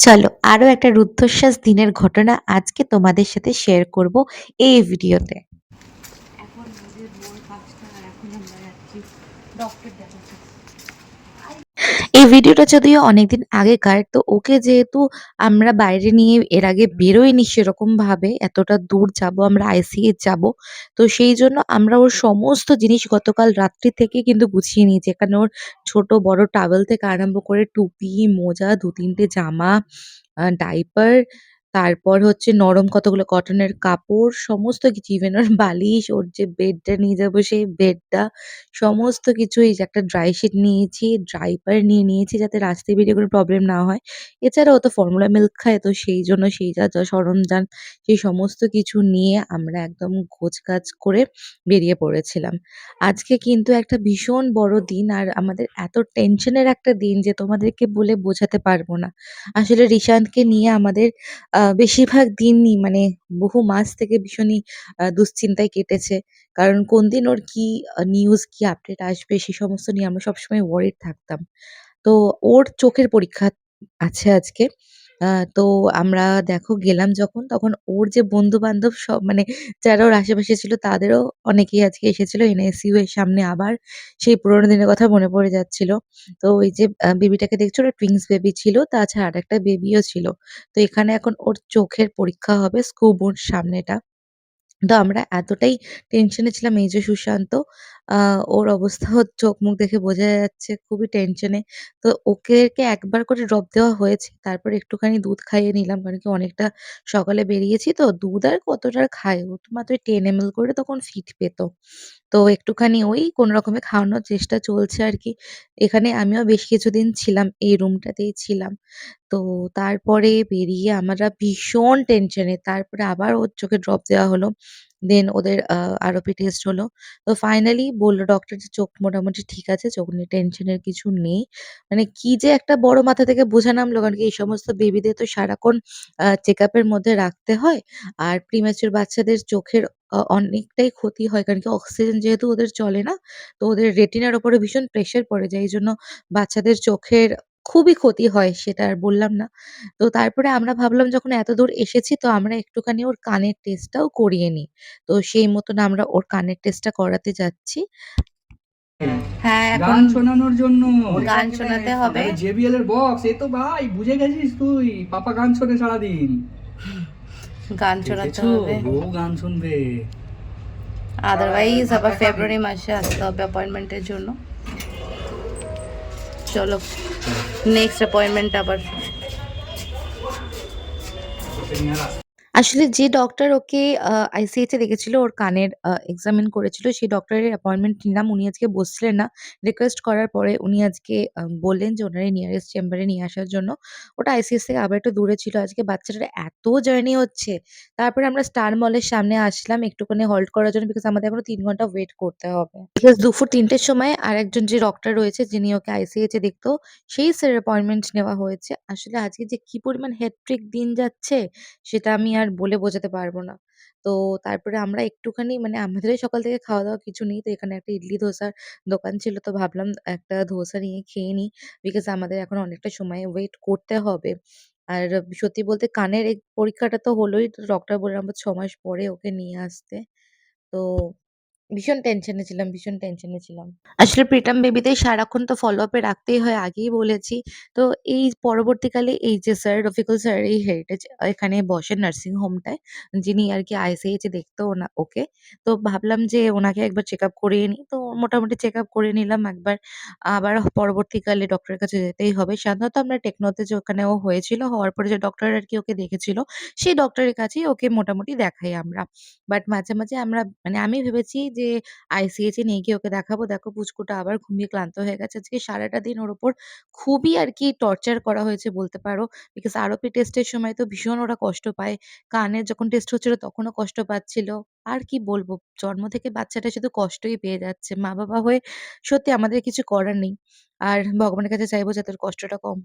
চলো আরও একটা রুদ্ধশ্বাস দিনের ঘটনা আজকে তোমাদের সাথে শেয়ার করব এই ভিডিওতে। এখন ডক্টর দেখাতে। এই ভিডিওটা যদিও অনেকদিন আগেকার, তো ওকে যেহেতু আমরা বাইরে নিয়ে এর আগে বেরোইনি সেরকম ভাবে এতটা দূর যাব, আমরা আইসিএ যাব, তো সেই জন্য আমরা ওর সমস্ত জিনিস গতকাল রাত্রি থেকে কিন্তু গুছিয়ে নিয়েছি। যেখানে ওর ছোট বড় টাওয়েল থেকে আরম্ভ করে টুপি, মোজা দু তিনটে জামা ডাইপার তারপর হচ্ছে নরম কতগুলো কটনের কাপড় সমস্ত কিছু ইভেন ওর বালিশ ওর যে বেডটা নিয়ে যাব সেই বেডটা সমস্ত কিছু এই যে একটা ড্রাই শিট নিয়েছি, ডাইপার নিয়ে নিয়েছি যাতে রাস্তায় বেরিয়ে কোনো প্রবলেম না হয়। এছাড়াও তো ফর্মুলা মিল্ক খায় তো সেই জন্য সেই যা, যা সরঞ্জাম সেই সমস্ত কিছু নিয়ে আমরা একদম গোছগাছ করে বেরিয়ে পড়েছিলাম। আজকে কিন্তু একটা ভীষণ বড় দিন আর আমাদের এত টেনশনের একটা দিন যে তোমাদেরকে বলে বোঝাতে পারব না। আসলে রিশান্তকে নিয়ে আমাদের বেশিরভাগ দিনই মানে বহু মাস থেকে ভীষণই দুশ্চিন্তায় কেটেছে। কারণ কোন দিন ওর কি নিউজ, কি আপডেট আসবে সে সমস্ত নিয়ে আমরা সবসময় ওয়ারিড থাকতাম। তো ওর চোখের পরীক্ষা আছে আজকে। তো আমরা দেখো গেলাম যখন, তখন ওর যে বন্ধু-বান্ধব সব মানে যারা ওর আশেপাশে ছিল তাদেরও অনেকেই আজকে এসেছিল। এনআইসিইউ এর সামনে আবার সেই পুরোনো দিনের কথা মনে পড়ে যাচ্ছিল। তো ওই যে বেবিটাকে দেখছ ওটা টুইনস বেবি ছিল। তাছাড়া আরেকটা বেবিও ছিল। তো এখানে এখন ওর চোখের পরীক্ষা হবে স্কুবোর সামনেটা। তো আমরা এতটাই টেনশনে ছিলাম, এই যে সুশান্ত আ ওর অবস্থা চোখ মুখ দেখে বোঝা যাচ্ছে খুবই টেনশনে। তো ওকে কে একবার করে ড্রপ দেওয়া হয়েছে। তারপর একটুখানি দুধ খাইয়ে নিলাম। কারণ কি অনেকটা সকালে বেরিয়েছি তো, দুধ আর কতটা আর খায়? ও তো মাত্র 10 এমএল করে তখন ফিট পেত। তো একটুখানি ওই কোন রকমে খাওয়ানোর চেষ্টা চলছে আরকি। এখানে আমিও বেশ কিছুদিন ছিলাম। এই রুমটাতেই ছিলাম। তো তারপরে বেরিয়ে আমরা ভীষণ টেনশনে। তারপরে আবার ওর চোখে ড্রপ দেওয়া হলো। দেন ওদের আ আরওপি টেস্ট হলো। তো ফাইনালি বলল ডক্টর যে চোখ মোটামুটি ঠিক আছে। চোখ নিয়ে টেনশনের কিছু নেই। মানে কি যে একটা বড় মাথা থেকে বোঝা নামলো কারণ কি এই সমস্ত বেবিদের তো সারাক্ষণ আ চেকআপ এর মধ্যে রাখতে হয়। আর প্রিম্যাচিউর বাচ্চাদের চোখের অনেকটাই ক্ষতি হয়। কারণ কি অক্সিজেন যেহেতু ওদের চলে না, তো ওদের রেটিনার উপরে ভীষণ প্রেশার পড়ে যায়। এইজন্য বাচ্চাদের চোখের খুবই ক্ষতি হয় সেটা আর বললাম না। তো তারপরে আমরা ভাবলাম যখন এত দূর এসেছি তো আমরা একটুখানি ওর কানের টেস্টটাও করিয়ে নিই। তো সেই মতন আমরা ওর কানের টেস্টটা করাতে যাচ্ছি। হ্যাঁ, এখন গান শোনানোর জন্য গান শোনাতে হবে। জেবিএল এর বক্স এ তো ভাই বুঝে গেছিস তুই পাপা গান শোনে সারাদিন গান শোনাতে? হবে। বউ গান শুনবে আদারওয়াইজ আবার ফেব্রুয়ারি মাসে আসতে হবে অ্যাপয়েন্টমেন্টের জন্য। চলো নেক্সট অ্যাপয়েন্টমেন্ট আবার। আসলে যে ডক্টর ওকে, আ আইসিএইচ এ দেখেছিল, ওর কানের এক্সামিন করেছিল, সেই ডক্টরের অ্যাপয়েন্টমেন্ট নিলাম। উনি আজকে বসছিলেন না। রিকোয়েস্ট করার পরে উনি আজকে বললেন যে এই নিয়ারেস্ট চেম্বারে নিয়ে আসার জন্য। ওটা আইসিএইচ থেকে আবার একটু দূরে ছিল। আজকে বাচ্চাটার এত জার্নি হচ্ছে। তারপরে আমরা স্টার মলের সামনে আসলাম একটুখানি হল্ট করার জন্য বিকজ আমাদের এখনও ৩ ঘণ্টা ওয়েট করতে হবে। বিকজ দুপুর ৩ টের সময় আরেকজন যে ডক্টর রয়েছে, যিনি ওকে আইসিএইচ এ দেখতো, সেই স্যারের অ্যাপয়েন্টমেন্ট নেওয়া হয়েছে। আসলে আজকে যে কি পরিমাণ হেক্টিক দিন যাচ্ছে, সেটা আমি আর বলে বোঝাতে পারব না। তো তারপরে আমরা একটুখানি মানে আমাদেরই সকাল থেকে খাওয়া-দাওয়া কিছু নেই। তো এখানে একটা ইডলি ধোসার দোকান ছিল। তো ভাবলাম একটা ধোসা নিয়ে খেয়ে নিই। বিকজ আমাদের এখন অনেকটা সময় ওয়েট করতে হবে। আর সত্যি বলতে কানের পরীক্ষাটা তো হলোই। তো ডক্টর বললাম ছ ৬ মাস পরে ওকে নিয়ে আসতে। তো ভীষণ টেনশনে ছিলাম, ভীষণ টেনশনে ছিলাম। আসলে প্রিটার্ম বেবিদের সারাক্ষণ তো ফলো আপ রাখতেই হয় আগেই বলেছি। তো এই পরবর্তীকালে এই যে স্যার রফিকুল স্যার এই হেরিটেজ এখানে বসেন নার্সিং হোমটায়। যিনি আরকি আইসিএইচ এ দেখতো ওনা ওকে। তো ভাবলাম যে ওনাকে একবার চেকআপ করিয়ে নিই। তো মোটামুটি চেকআপ করে নিলাম একবার। আবার পরবর্তীকালে ডক্টরের কাছে যেতেই হবে। সাধারণত আমরা টেকনোতে যে ওখানে ও হয়েছিল। হওয়ার পরে যে ডক্টর আরকি ওকে দেখেছিল, সেই ডক্টরের কাছেই ওকে মোটামুটি দেখাই আমরা। বাট মাঝে, মাঝে আমরা মানে আমি ভেবেছি যে আইসিএইচ নিয়ে গিয়ে ওকে দেখাবো। দেখো পুচকুটা আবার ঘুমিয়ে ক্লান্ত হয়ে গেছে। আজকে সারাটা দিন ওর ওপর খুবই আর কি টর্চার করা হয়েছে বলতে পারো। বিকজ আরওপি টেস্টের সময় তো ভীষণ ওরা কষ্ট পায়। কানে যখন টেস্ট হচ্ছিল তখনও কষ্ট পাচ্ছিল। আর কি বলব? জন্ম থেকে বাচ্চাটা শুধু কষ্টই পেয়ে যাচ্ছে। মা-বাবা হয়ে সত্যি আমাদের কিছু করার নেই। আর ভগবানের কাছে চাইব যাতে কষ্টটা কম